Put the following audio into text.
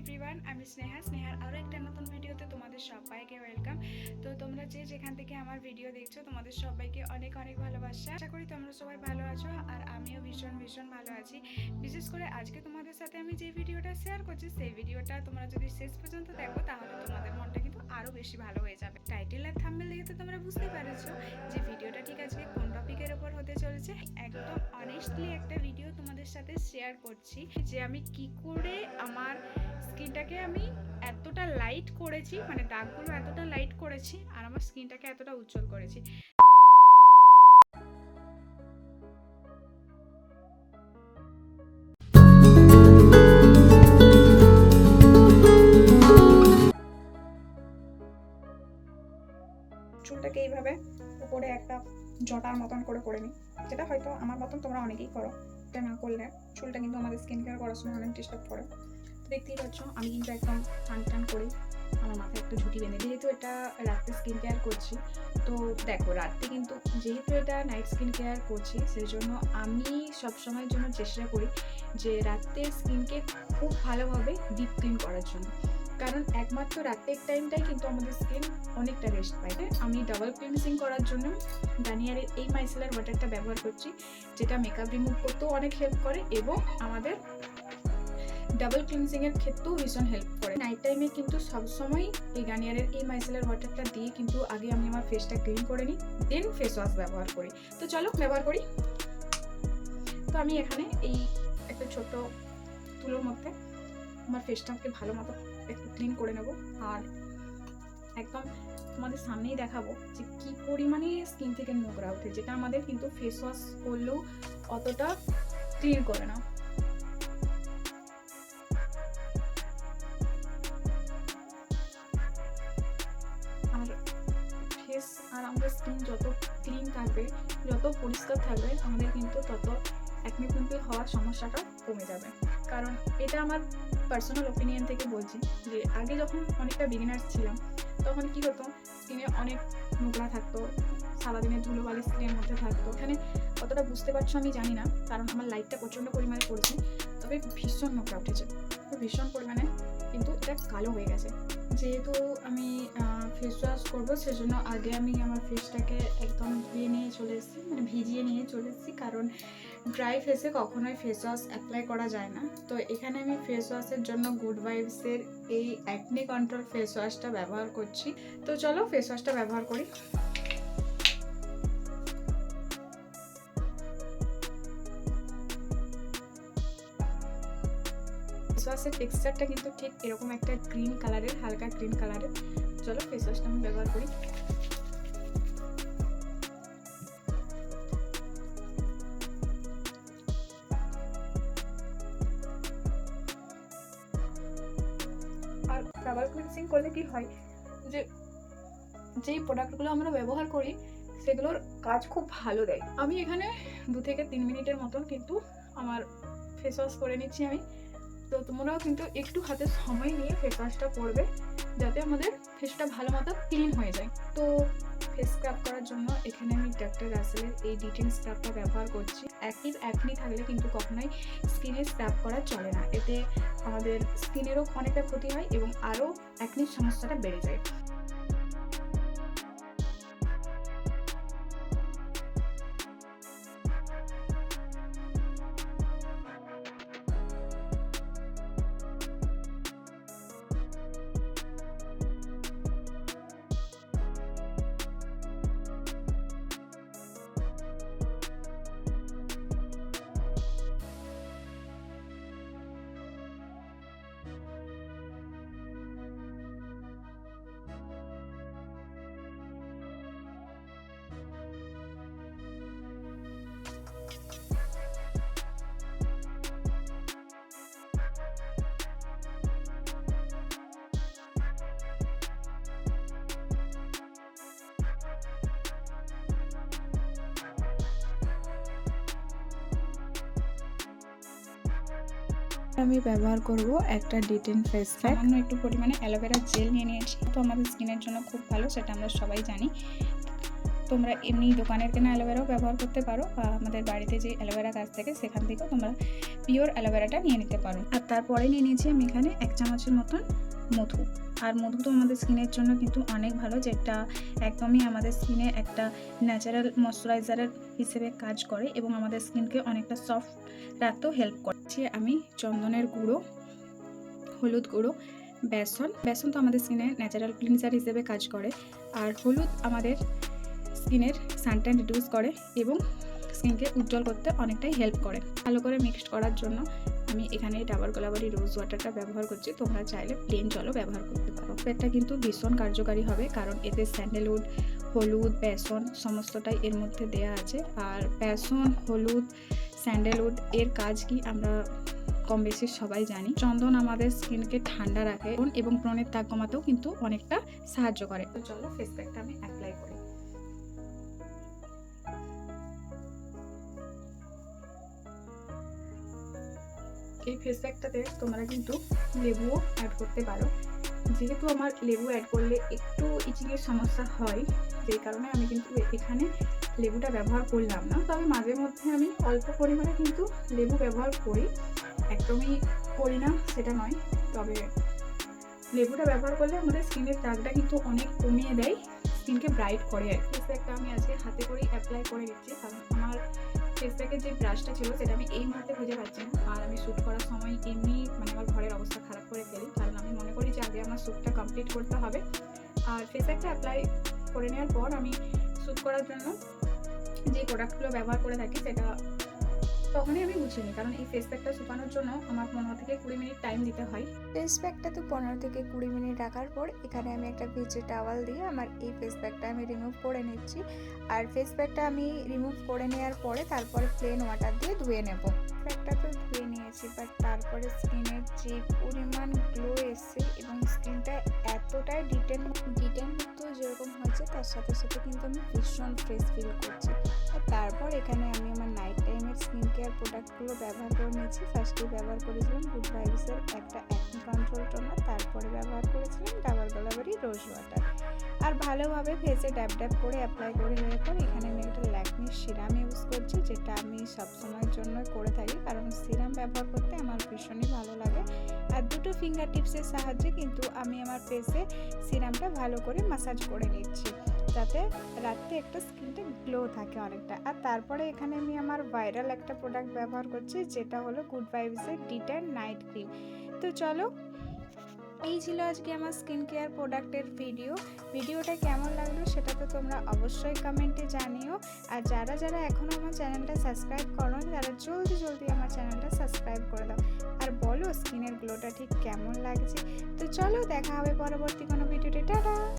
Everyone আমি স্নেহা স্নেহার আরও একটা নতুন ভিডিওতে তোমাদের সবাইকে ওয়েলকাম তো তোমরা যে যেখান থেকে আমার ভিডিও দেখছ, তোমাদের সবাইকে অনেক অনেক ভালোবাসা। আশা করি তোমরা সবাই ভালো আছো আর আমিও ভীষণ ভীষণ ভালো আছি। বিশেষ করে আজকে তোমাদের সাথে আমি যে ভিডিওটা শেয়ার করছি, সেই ভিডিওটা তোমরা যদি শেষ পর্যন্ত দেখো, তাহলে তোমাদের মনটা কিন্তু আরও বেশি ভালো হয়ে যাবে। টাইটেল আর থাম্বেল দেখে তো তোমরা বুঝতে পারছ যে ভিডিওটা ঠিক আজকে কোন টপিকের ওপর হতে চলেছে। একদম অনেস্টলি একটা ভিডিও তোমাদের সাথে শেয়ার করছি যে আমি কি করে আমার আমি এতটা লাইট করেছি মানে দাগগুলো এতটা লাইট করেছি আর আমার স্কিনটাকে এতটা উজ্জ্বল করেছি। চুলটাকে এইভাবে উপরে একটা জটার মতন করে করে নিই, যেটা হয়তো আমার মতন তোমরা অনেকেই করো, এটা না করলে চুলটা কিন্তু আমাদের স্কিন কেয়ার করার সময় অনেক ডিস্টার্ব করে। দেখতেই পাচ্ছ, আমি কিন্তু একদম টান টান করি আমার মাথায় একটা ঝুঁটি বেঁধে, যেহেতু এটা রাত্রে স্কিন কেয়ার করছি, তো দেখো রাত্রে কিন্তু যেহেতু এটা নাইট স্কিন কেয়ার করছি সেই জন্য আমি সবসময়ের জন্য চেষ্টা করি যে রাত্রে স্কিনকে খুব ভালোভাবে ডিপ ক্লিন করার জন্য। কারণ একমাত্র রাতের টাইমটাই কিন্তু আমাদের স্কিন অনেকটা রেস্ট পায় আমি ডাবল ক্লিনজিং করার জন্য গার্নিয়ারের এই মাইসেলার ওয়াটারটা ব্যবহার করছি, যেটা মেকআপ রিমুভ করতেও অনেক হেল্প করে এবং আমাদের ডাবল ক্লিনজিং এর ক্ষেত্রেও ভীষণ হেল্প করে। নাইট টাইমে কিন্তু সবসময় এই গার্নিয়ারের এই মাইসেলার ওয়াটারটা দিয়ে কিন্তু আগে আমি আমার ফেসটা ক্লিন করে নিই দেন ফেস ওয়াশ ব্যবহার করি। তো চলো ব্যবহার করি। তো আমি এখানে এই একটা ছোট তুলোর মধ্যে আমার ফেসটাকে ভালো মতো একটু ক্লিন করে নেব। আর একদম তোমাদের সামনেই দেখাবো যে কি পরিমাণে স্কিন থেকে নোংরা ওঠে, যেটা আমাদের কিন্তু ফেস ওয়াশ করলেও অতটা ক্লিন করে না। আমাদের স্কিন যত ক্লিন থাকবে, যত পরিষ্কার থাকবে, আমাদের কিন্তু তত একনি পিম্পল হওয়ার সমস্যাটা কমে যাবে। কারণ এটা আমার পার্সোনাল ওপিনিয়ন থেকে বলছি যে, আগে যখন অনেকটা বিগিনার্স ছিলাম, তখন কি হতো স্কিনে অনেক নোংরা থাকতো, সারাদিনে ধুলোবালি স্কিনের মধ্যে থাকতো। এখানে কতটা বুঝতে পারছ আমি জানি না, কারণ আমার লাইটটা প্রচণ্ড পরিমাণে পড়েছে, তবে ভীষণ নোংরা উঠেছে। ভীষণ পরিমাণে কিন্তু এটা কালো হয়ে গেছে। যেহেতু আমি ফেস ওয়াশ করব, সেজন্য আগে আমি আমার ফেসটাকে একদম ধুয়ে নিয়ে চলে এসেছি মানে ভিজিয়ে নিয়ে চলে এসেছি, কারণ ড্রাই ফেসে কখনোই ফেস ওয়াশ অ্যাপ্লাই করা যায় না। তো এখানে আমি ফেস ওয়াশের জন্য গুড ভাইবসের এই অ্যাকনি কন্ট্রোল ফেস ওয়াশটা ব্যবহার করছি। তো চলো ফেস ওয়াশটা ব্যবহার করি। ফেস ওয়াশের টেক্সচারটা কিন্তু ঠিক এরকম একটা গ্রিন কালারের, হালকা গ্রিন কালারের। চলো ফেস ওয়াশটা আমি ব্যবহার করি। আর ডাবল ক্লিনসিং করলে কি হয় যে, যেই প্রোডাক্টগুলো আমরা ব্যবহার করি, সেগুলোর কাজ খুব ভালো দেয়। আমি এখানে দু থেকে তিন মিনিটের মতন কিন্তু আমার ফেস ওয়াশ করে নিচ্ছি আমি। তো তোমরাও কিন্তু একটু হাতে সময় নিয়ে ফেস ওয়াশটা করবে, যাতে আমাদের ফেসটা ভালো মতো ক্লিন হয়ে যায়। তো ফেস স্ক্রাব করার জন্য এখানে আমি ডাক্তার রাসেলের এই ডিটেন স্ক্রাবটা ব্যবহার করছি। অ্যাক্টিভ অ্যাকনি থাকলে কিন্তু কখনোই স্কিনে স্ক্রাব করা চলে না। এতে আমাদের স্কিনেরও অনেকটা ক্ষতি হয় এবং আরও অ্যাকনির সমস্যাটা বেড়ে যায়। আমি ব্যবহার করব একটা ডিটেন ফেস প্যাক। সামান্য একটু পরিমাণে অ্যালোভেরা জেল নিয়ে নিয়েছি। তো আমাদের স্কিনের জন্য খুব ভালো, সেটা আমরা সবাই জানি। তোমরা এমনি দোকানের কেনা অ্যালোভেরাও ব্যবহার করতে পারো, বা আমাদের বাড়িতে যে অ্যালোভেরা গাছ থাকে, সেখান থেকেও তোমরা পিওর অ্যালোভেরাটা নিয়ে নিতে পারো। আর তারপরে নিয়ে নিয়েছি আমি এখানে এক চামচের মতন মধু। আর মধু তো আমাদের স্কিনের জন্য কিন্তু অনেক ভালো, যেটা একদমই আমাদের স্কিনে একটা ন্যাচারাল ময়শ্চারাইজারের হিসেবে কাজ করে এবং আমাদের স্কিনকে অনেকটা সফট রাখতেও হেল্প করছে আমি চন্দনের গুঁড়ো, হলুদ গুঁড়ো, বেসন বেসন তো আমাদের স্কিনে ন্যাচারাল ক্লিনজার হিসেবে কাজ করে, আর হলুদ আমাদের স্কিনের সানটাইন রিডিউস করে এবং স্কিনকে উজ্জ্বল করতে অনেকটাই হেল্প করে। ভালো করে মিক্সড করার জন্য আমি এখানে ডাবর গোলাবারি রোজ ওয়াটারটা ব্যবহার করছি, তোমরা চাইলে প্লেন জলও ব্যবহার করতে পারো। এটা কিন্তু ভীষণ কার্যকারী হবে, কারণ এতে স্যান্ডেলউড, হলুদ, বেসন সমস্তটাই এর মধ্যে দেয়া আছে। আর বেসন, হলুদ, স্যান্ডেলউড এর কাজ কি আমরা কম বেশি সবাই জানি। চন্দন আমাদের স্কিনকে ঠান্ডা রাখে, এবং প্রণের তাপ কমাতেও কিন্তু অনেকটা সাহায্য করে। তো চলো ফেস প্যাকটা আমি অ্যাপ্লাই করি। এই ফেস প্যাকটাতে তোমরা কিন্তু লেবুও অ্যাড করতে পারো। যেহেতু আমার লেবু অ্যাড করলে একটু ইচিংয়ের সমস্যা হয় যেই কারণে আমি কিন্তু এখানে লেবুটা ব্যবহার করলাম না। তবে মাঝে মধ্যে আমি অল্প পরিমাণে কিন্তু লেবু ব্যবহার করি। একদমই করি না, সেটা নয়। তবে লেবুটা ব্যবহার করলে আমাদের স্কিনের দাগটা কিন্তু অনেক কমিয়ে দেয়। স্কিনকে ব্রাইট করে আর ফেস প্যাকটা আমি আজকে হাতে করেই অ্যাপ্লাই করে দিচ্ছি কারণ আমার ফেস প্যাকের যে ব্রাশটা ছিল, সেটা আমি এই মুহূর্তে খুঁজে পাচ্ছি না। আর আমি শ্যুট করার সময় এমনি মানে আমার ঘরের অবস্থা খারাপ করে ফেলি। কারণ আমি মনে করি যে আগে আমার শ্যুটটা কমপ্লিট করতে হবে। আর ফেস প্যাকটা অ্যাপ্লাই করে নেওয়ার পর আমি শ্যুট করার জন্য যে প্রোডাক্টগুলো ব্যবহার করে থাকি, সেটা তখনই আমি বুঝিয়ে নিই কারণ এই ফেস প্যাকটা শুকানোর জন্য আমার পনেরো থেকে কুড়ি মিনিট টাইম দিতে হয়। ফেস প্যাকটা তো পনেরো থেকে কুড়ি মিনিট রাখার পর এখানে আমি একটা ভিজে টাওয়াল দিয়ে আমার এই ফেস প্যাকটা আমি রিমুভ করে নিচ্ছি। আর ফেস প্যাকটা আমি রিমুভ করে নেওয়ার পরে তারপরে প্লেন ওয়াটার দিয়ে ধুয়ে নেব। প্যাকটা তো ধুয়ে নিয়েছি বাট তারপরে স্কিনের যে পরিমাণ গ্লো এসছে এবং স্কিনটা এতটাই ডিটেন ডিটেন হয়েছে তার সাথে সাথে কিন্তু আমি ভীষণ ফ্রেশ ফিল করছি। আর তারপর এখানে আমি আমার নাইট টাইমের স্কিন কেয়ার প্রোডাক্টগুলো ব্যবহার করে নিয়েছি। ফার্স্টে ব্যবহার করেছিলাম গুড ভাইবসের একটা অ্যাকনি কন্ট্রোল টোনার তারপরে ব্যবহার করেছিলাম ডাবার গোলাবারি রোজ ওয়াটার আর ভালোভাবে ফেসে ড্যাব ড্যাব করে অ্যাপ্লাই করে নেওয়ার পর এখানে আমি একটা ল্যাকমির সিরাম ইউজ করছি, যেটা আমি সবসময়ের জন্য করে থাকি। কারণ সিরাম ব্যবহার করতে আমার ভীষণই ভালো লাগে। আর দুটো ফিঙ্গার টিপসের সাহায্যে কিন্তু আমি আমার ফেসে সিরামটা ভালো করে মাসাজ করে নিচ্ছি। যাতে রাত্রে একটা স্কিনটা গ্লো থাকে অনেকটা। আর তারপরে এখানে আমি আমার ভাইরাল একটা প্রোডাক্ট ব্যবহার করছি, যেটা হলো গুড ভাইবসের ডিটার নাইট ক্রিম তো চলো এই ছিল আজকে আমার স্কিন কেয়ার প্রোডাক্টের ভিডিও ভিডিওটা কেমন লাগল সেটা তো তোমরা অবশ্যই কমেন্টে জানিও। আর যারা যারা এখনও আমার চ্যানেলটা সাবস্ক্রাইব করো তারা জলদি জলদি আমার চ্যানেলটা সাবস্ক্রাইব করে দাও। আর বলো স্কিনের গ্লোটা ঠিক কেমন লাগছে? তো চলো দেখা হবে পরবর্তী কোনো ভিডিওতে